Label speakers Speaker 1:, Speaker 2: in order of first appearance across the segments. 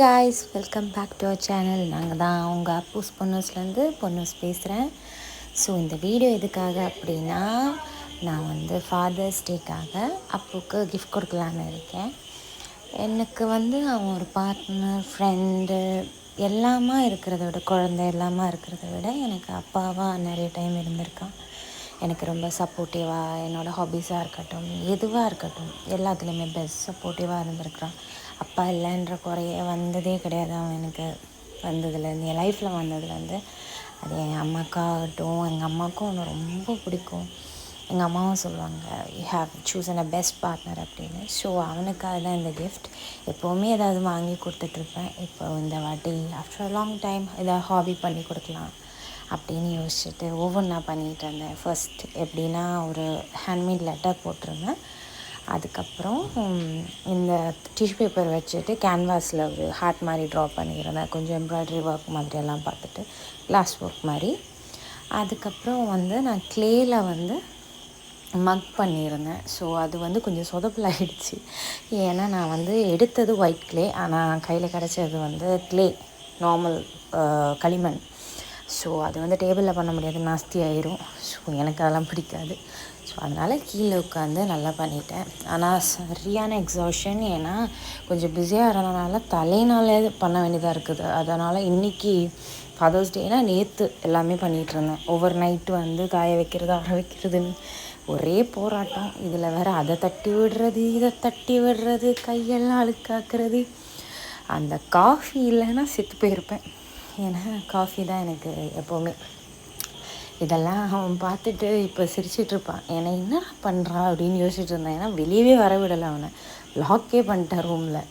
Speaker 1: Guys welcome back to our channel நாங்கள் தான் உங்கள் அப்பூஸ் பொன்னூஸ்லேருந்து பொன்னூஸ் பேசுகிறேன் ஸோ இந்த வீடியோ எதுக்காக அப்படின்னா நான் வந்து ஃபாதர்ஸ் டேக்காக அப்புக்கு கிஃப்ட் கொடுக்கலான்னு இருக்கேன். எனக்கு வந்து அவன் ஒரு பார்ட்னர் ஃப்ரெண்டு எல்லாமா இருக்கிறத விட குழந்தை எல்லாமா இருக்கிறத விட எனக்கு அப்பாவாக நிறைய டைம் இருந்திருக்கான். எனக்கு ரொம்ப சப்போர்ட்டிவாக என்னோடய ஹாபீஸாக இருக்கட்டும் எதுவாக இருக்கட்டும் எல்லாத்துலேயுமே பெஸ்ட் சப்போர்ட்டிவாக இருந்திருக்கிறான். அப்பா இல்லைன்ற குறைய வந்ததே கிடையாது. அவன் எனக்கு வந்ததுலேருந்து என் லைஃப்பில் வந்ததுலேருந்து. அது என் அம்மாக்காகட்டும் எங்கள் அம்மாவுக்கும் அவனை ரொம்ப பிடிக்கும். எங்கள் அம்மாவும் சொல்லுவாங்க you have chosen a best partner அப்படின்னு. ஸோ அவனுக்காக தான் இந்த கிஃப்ட் எப்போவுமே ஏதாவது வாங்கி கொடுத்துட்ருப்பேன். இப்போ இந்த வாட்டி ஆஃப்டர் அ லாங் டைம் ஏதாவது ஹாபி பண்ணி கொடுக்கலாம் அப்படின்னு யோசிச்சுட்டு ஒவ்வொன்றா பண்ணிகிட்டு இருந்தேன். ஃபர்ஸ்ட் எப்படின்னா ஒரு ஹேண்ட்மேட் லெட்டர் போட்டிருந்தேன். அதுக்கப்புறம் இந்த டிஷ்யூ பேப்பர் வச்சுட்டு கேன்வாஸில் ஒரு ஹார்ட் மாதிரி ட்ரா பண்ணியிருந்தேன் கொஞ்சம் எம்ப்ராய்டரி ஒர்க் மாதிரியெல்லாம் பார்த்துட்டு கிளாஸ் ஒர்க் மாதிரி. அதுக்கப்புறம் வந்து நான் க்ளேயில் வந்து மக் பண்ணியிருந்தேன். ஸோ அது வந்து கொஞ்சம் சொதப்பலாகிடுச்சு ஏன்னா நான் வந்து எடுத்தது ஒயிட் க்ளே ஆனால் கையில் கிடச்சது வந்து க்ளே நார்மல் களிமண். ஸோ அது வந்து டேபிளில் பண்ண முடியாது நாஸ்தி ஆயிரும். ஸோ எனக்கு அதெல்லாம் பிடிக்காது. ஸோ அதனால் கீழே உட்காந்து நல்லா பண்ணிட்டேன். ஆனால் சரியான எக்ஸாஷன் ஏன்னா கொஞ்சம் பிஸியாக இருந்தனால தலைனாலே பண்ண வேண்டியதாக இருக்குது. அதனால் இன்றைக்கி ஃபாதர்ஸ் டேனா நேற்று எல்லாமே பண்ணிகிட்டு இருந்தேன். ஓவர் நைட்டு வந்து காய வைக்கிறது அற வைக்கிறதுன்னு. ஒரே போராட்டம். இதில் வேறு அதை தட்டி விடுறது இதை தட்டி விடுறது கையெல்லாம் அழுக்காக்குறது. அந்த காஃபி இல்லைன்னா செத்து போயிருப்பேன். ஏன்னா காஃபி தான் எனக்கு எப்போவுமே. இதெல்லாம் அவன் பார்த்துட்டு இப்போ சிரிச்சிட்ருப்பான் ஏன்னா என்ன பண்ணுறான் அப்படின்னு யோசிச்சுட்டு இருந்தேன். ஏன்னா வெளியவே வர விடலை அவனை. லாக்கே பண்ணிட்டேன் ரூமில்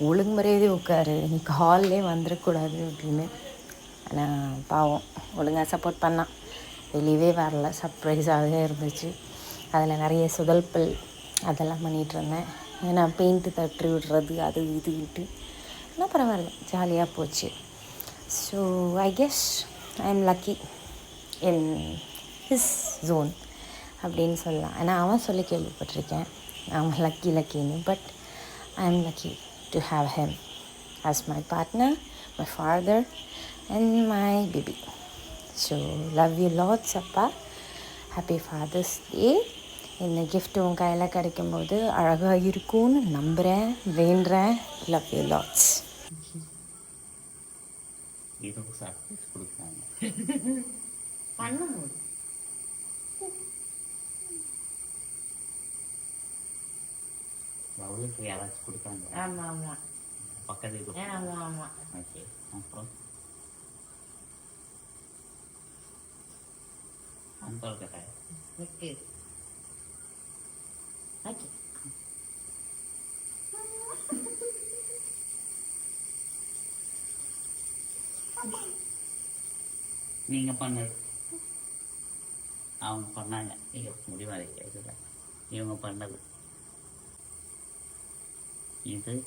Speaker 1: ஒழுங்குமுறையதே உட்காரு. நீ கால்லே வந்துடக்கூடாது அப்படின்னு. ஆனால் பாவம். ஒழுங்காக சப்போர்ட் பண்ணான். வெளியவே வரல. சர்ப்ரைஸாகவே இருந்துச்சு. அதில் நிறைய சுதல்பல் அதெல்லாம் பண்ணிகிட்டு இருந்தேன். ஏன்னா பெயிண்ட்டு தட்டி விடுறது அது இது விட்டு ஆனால் பரவாயில்ல. ஜாலியாக போச்சு. So I guess I am lucky in his zone அப்படின்னு சொல்லலாம். ஏன்னா அவன் சொல்லி கேள்விப்பட்டிருக்கேன். அவன் lucky லக்கின்னு but I am lucky to have him as my partner my father and my baby so love you lots அப்பா. ஹாப்பி ஃபாதர்ஸ் டே இந்த gift உன் கையில் கிடைக்கும்போது அழகாக இருக்கும்னு நம்புகிறேன் வேண்டுறேன். Love you lots
Speaker 2: இதுக்கு சர்ப்ரைஸ் கொடுக்குறாங்க
Speaker 1: பண்ணும்போது
Speaker 2: அவளுக்கு யாராச்சும் கொடுத்தாங்க
Speaker 1: ஆமாம் ஆமாம்
Speaker 2: பக்கத்துக்கு
Speaker 1: ஆமாம் ஆமாம்
Speaker 2: ஓகே அப்புறம் அந்த கட்டாய
Speaker 1: ஓகே ஓகே
Speaker 2: நீங்க பண்ணது. அவங்க பண்ணாங்க. ஐயோ முடிவாக கேட்கல இவங்க பண்ணது. இது.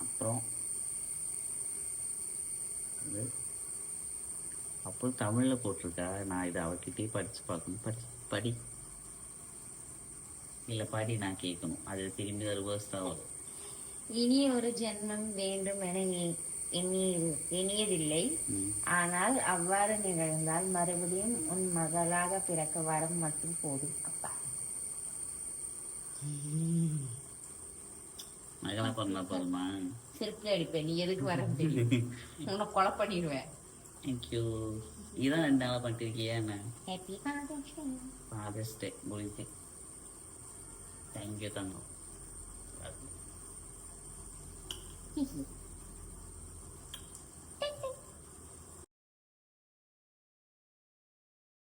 Speaker 2: அப்புறம் இது அப்போ தமிழில் போட்டிருக்கா? நான் இதை அவகிட்டே படித்து பார்க்கணும். படி படி. இல்லை படி நான் கேட்கணும். அது திரும்பி ரிவர்ஸ் தான் வரும்.
Speaker 1: இனி ஒரு ஜென்மம் வேண்டும் என நீ-
Speaker 2: ம்.
Speaker 1: ஆனால் அவ்வாறு நிகழ்ந்தால் மறுபடியும் உன் மகளாக பிறக்க வரம் மட்டும் போதும் அப்பா.
Speaker 2: மகளா போதுமா?
Speaker 1: செருப்புல அடிப்பேன். நீ எதுக்கு வர உன்னை கொலை பண்ணிடுவேன்.
Speaker 2: தேங்க்யூ இதான் ரெண்டு நாளாக பண்ணிருக்கியா என்ன?
Speaker 1: ஹாப்பி ஃபாதர்ஸ்
Speaker 2: டே முடிஞ்சு. தேங்க்யூ தங்கம்.